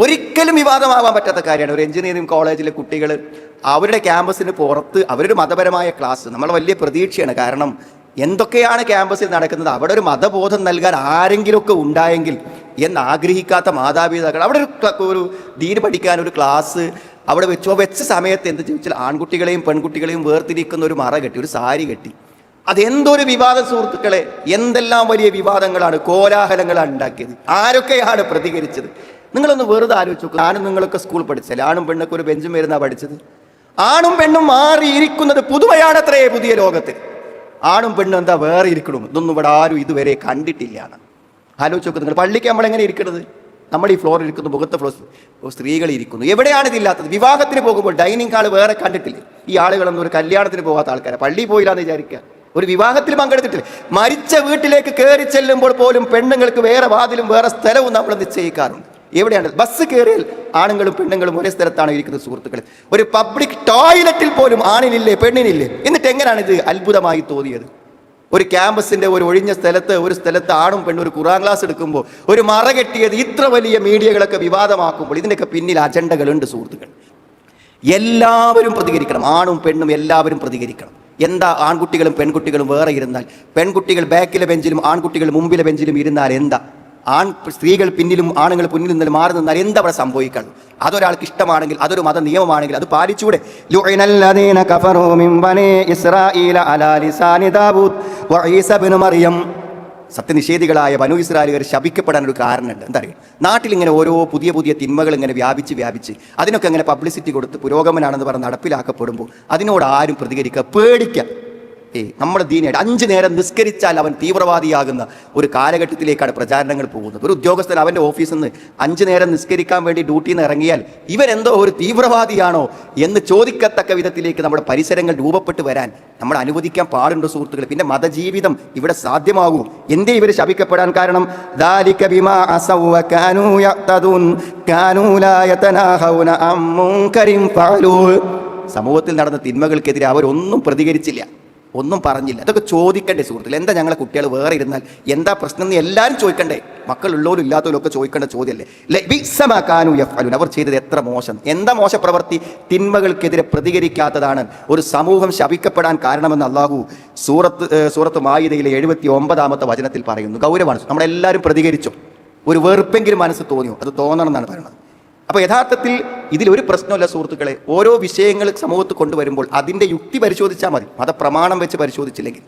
ഒരിക്കലും വിവാദമാവാൻ പറ്റാത്ത കാര്യമാണ്. ഒരു എഞ്ചിനീയറിംഗ് കോളേജിലെ കുട്ടികൾ അവരുടെ ക്യാമ്പസിന് പുറത്ത് അവരൊരു മതപരമായ ക്ലാസ് നമ്മൾ വലിയ പ്രതീക്ഷയാണ്. കാരണം എന്തൊക്കെയാണ് ക്യാമ്പസിൽ നടക്കുന്നത്? അവിടെ ഒരു മതബോധം നൽകാൻ ആരെങ്കിലുമൊക്കെ ഉണ്ടായെങ്കിൽ എന്ന് ആഗ്രഹിക്കാത്ത മാതാപിതാക്കൾ അവിടെ ഒരു ഒരു ദീന് പഠിക്കാൻ ഒരു ക്ലാസ് അവിടെ വെച്ചോ വെച്ച സമയത്ത് എന്ത് ചോദിച്ചാൽ ആൺകുട്ടികളെയും പെൺകുട്ടികളെയും വേർതിരിക്കുന്ന ഒരു മറ കെട്ടി ഒരു സാരി കെട്ടി. അതെന്തൊരു വിവാദ സുഹൃത്തുക്കളെ? എന്തെല്ലാം വലിയ വിവാദങ്ങളാണ് കോലാഹലങ്ങളാണ് ഉണ്ടാക്കിയത്. ആരൊക്കെയാണ് പ്രതികരിച്ചത്? നിങ്ങളൊന്ന് വെറുതെ ആലോചിച്ച് നോക്കുക ഞാനും നിങ്ങളൊക്കെ സ്കൂൾ പഠിച്ചല്ലേ? ആണും പെണ്ണൊക്കെ ഒരു ബെഞ്ചും വരുന്നാ പഠിച്ചത്. ആണും പെണ്ണും മാറിയിരിക്കുന്നത് പുതുമയാണത്രേ പുതിയ ലോകത്തിൽ ആണും പെണ്ണും എന്താ വേറെ ഇരിക്കണം? ഇതൊന്നും ഇവിടെ ആരും ഇതുവരെ കണ്ടിട്ടില്ല എന്ന് ആലോചിച്ച് നോക്കുക നിങ്ങൾ. പള്ളിക്ക് നമ്മൾ എങ്ങനെ നമ്മൾ ഈ ഫ്ലോറിൽ ഇരിക്കുന്നു മുഖത്തെ ഫ്ലോർ സ്ത്രീകൾ ഇരിക്കുന്നു. എവിടെയാണ് ഇതില്ലാത്തത് വിവാഹത്തിന് പോകുമ്പോൾ ഡൈനിങ് ഹാൾ വേറെ കണ്ടിട്ടില്ല? ഈ ആളുകളൊന്നും ഒരു കല്യാണത്തിന് പോകാത്ത ആൾക്കാരെ. പള്ളിയിൽ പോയില്ലാന്ന് വിചാരിക്കുക. ഒരു വിവാഹത്തിൽ പങ്കെടുത്തിട്ടില്ല? മരിച്ച വീട്ടിലേക്ക് കയറി ചെല്ലുമ്പോൾ പോലും പെണ്ണുങ്ങൾക്ക് വേറെ വാതിലും വേറെ സ്ഥലവും നമ്മൾ നിശ്ചയിക്കാറുണ്ട്. എവിടെയാണ്? ബസ് കയറിയാൽ ആണുങ്ങളും പെണ്ണുങ്ങളും ഒരേ സ്ഥലത്താണ് ഇരിക്കുന്നത് സുഹൃത്തുക്കളെ. ഒരു പബ്ലിക് ടോയ്ലറ്റിൽ പോലും ആണിനില്ലേ പെണ്ണിനില്ലേ? എന്നിട്ട് എങ്ങനെയാണ് ഇത് അത്ഭുതമായി തോന്നിയത്? ഒരു ക്യാമ്പസിന്റെ ഒരു ഒഴിഞ്ഞ സ്ഥലത്ത് ഒരു സ്ഥലത്ത് ആണും പെണ്ണും ഒരു ഖുറാൻ ക്ലാസ് എടുക്കുമ്പോൾ ഒരു മറ കെട്ടിയത് ഇത്ര വലിയ മീഡിയകളൊക്കെ വിവാദമാക്കുമ്പോൾ ഇതിന്റെയൊക്കെ പിന്നിൽ അജണ്ടകളുണ്ട് സുഹൃത്തുക്കൾ എല്ലാവരും പ്രതികരിക്കണം. ആണും പെണ്ണും എല്ലാവരും പ്രതികരിക്കണം. എന്താ ആൺകുട്ടികളും പെൺകുട്ടികളും വേറെ ഇരുന്നാൽ? പെൺകുട്ടികൾ ബാക്കിലെ ബെഞ്ചിലും ആൺകുട്ടികൾ മുമ്പിലെ ബെഞ്ചിലും ഇരുന്നാൽ എന്താ? ആൺ സ്ത്രീകൾ പിന്നിലും ആണുങ്ങൾ പിന്നിൽ നിന്നും മാറി നിന്നാൽ എന്താ അവിടെ സംഭവിക്കണം അതൊരാൾക്ക് ഇഷ്ടമാണെങ്കിൽ അതൊരു മത നിയമമാണെങ്കിൽ അത് പാലിച്ചൂടെ മറിയം. സത്യനിഷേധികളായ വനു ഇസ്രായേലുകാർ ശപിക്കപ്പെടാൻ ഒരു കാരണമുണ്ട്. എന്താ നാട്ടിൽ ഇങ്ങനെ ഓരോ പുതിയ പുതിയ തിന്മകൾ ഇങ്ങനെ വ്യാപിച്ച് വ്യാപിച്ച് അതിനൊക്കെ ഇങ്ങനെ പബ്ലിസിറ്റി കൊടുത്ത് പുരോഗമനാണെന്ന് പറഞ്ഞ് നടപ്പിലാക്കപ്പെടുമ്പോൾ അതിനോട് ആരും പ്രതികരിക്കുക പേടിക്കുക. ദീനായിട്ട് നമ്മുടെ ദീനായിട്ട് അഞ്ച് നേരം നിസ്കരിച്ചാൽ അവൻ തീവ്രവാദിയാകുന്ന ഒരു കാലഘട്ടത്തിലേക്കാണ് പ്രചാരണങ്ങൾ പോകുന്നത്. ഒരു ഉദ്യോഗസ്ഥൻ അവന്റെ ഓഫീസിൽ നിന്ന് അഞ്ച് നേരം നിസ്കരിക്കാൻ വേണ്ടി ഡ്യൂട്ടിയിൽ നിന്ന് ഇറങ്ങിയാൽ ഇവൻ എന്തോ ഒരു തീവ്രവാദിയാണോ എന്ന് ചോദിക്കത്തക്ക വിധത്തിലേക്ക് നമ്മുടെ പരിസരങ്ങൾ രൂപപ്പെട്ട് വരാൻ നമ്മൾ അനുവദിക്കാൻ പാടുണ്ട് സുഹൃത്തുക്കൾ പിന്നെ മതജീവിതം ഇവിടെ സാധ്യമാകൂ. എന്തേ ഇവർ ശപിക്കപ്പെടാൻ കാരണം? സമൂഹത്തിൽ നടന്ന തിന്മകൾക്കെതിരെ അവരൊന്നും പ്രതികരിച്ചില്ല. ഒന്നും പറഞ്ഞില്ല. അതൊക്കെ ചോദിക്കണ്ടേ സുഹൃത്തുക്കൾ എന്താ ഞങ്ങളെ കുട്ടികൾ വേറെ ഇരുന്നാൽ? എന്താ പ്രശ്നം എന്ന് എല്ലാവരും ചോദിക്കണ്ടേ? മക്കളുള്ളവരും ഇല്ലാത്തവരും ഒക്കെ ചോദിക്കേണ്ട ചോദ്യമല്ലേ? ലഭിസമാക്കാനു യഫ്അലുൻ. അവർ ചെയ്തത് എത്ര മോശം? എന്താ മോശ പ്രവൃത്തി തിന്മകൾക്കെതിരെ പ്രതികരിക്കാത്തതാണ് ഒരു സമൂഹം ശപിക്കപ്പെടാൻ കാരണമെന്ന് അള്ളാഹു സൂറത്ത് സൂറത്ത് മായിതയിലെ എഴുപത്തി ഒമ്പതാമത്തെ വചനത്തിൽ പറയുന്നു. ഗൗരവമാണ്. നമ്മളെല്ലാവരും പ്രതികരിച്ചു. ഒരു വെറുപ്പെങ്കിലും മനസ്സ് തോന്നിയോ? അത് തോന്നണം എന്നാണ് പറയുന്നത്. അപ്പോൾ യഥാർത്ഥത്തിൽ ഇതിൽ ഒരു പ്രശ്നമല്ല സുഹൃത്തുക്കളെ. ഓരോ വിഷയങ്ങൾ സമൂഹത്ത് കൊണ്ടുവരുമ്പോൾ അതിന്റെ യുക്തി പരിശോധിച്ചാൽ മതി. മതപ്രമാണം വെച്ച് പരിശോധിച്ചില്ലെങ്കിൽ.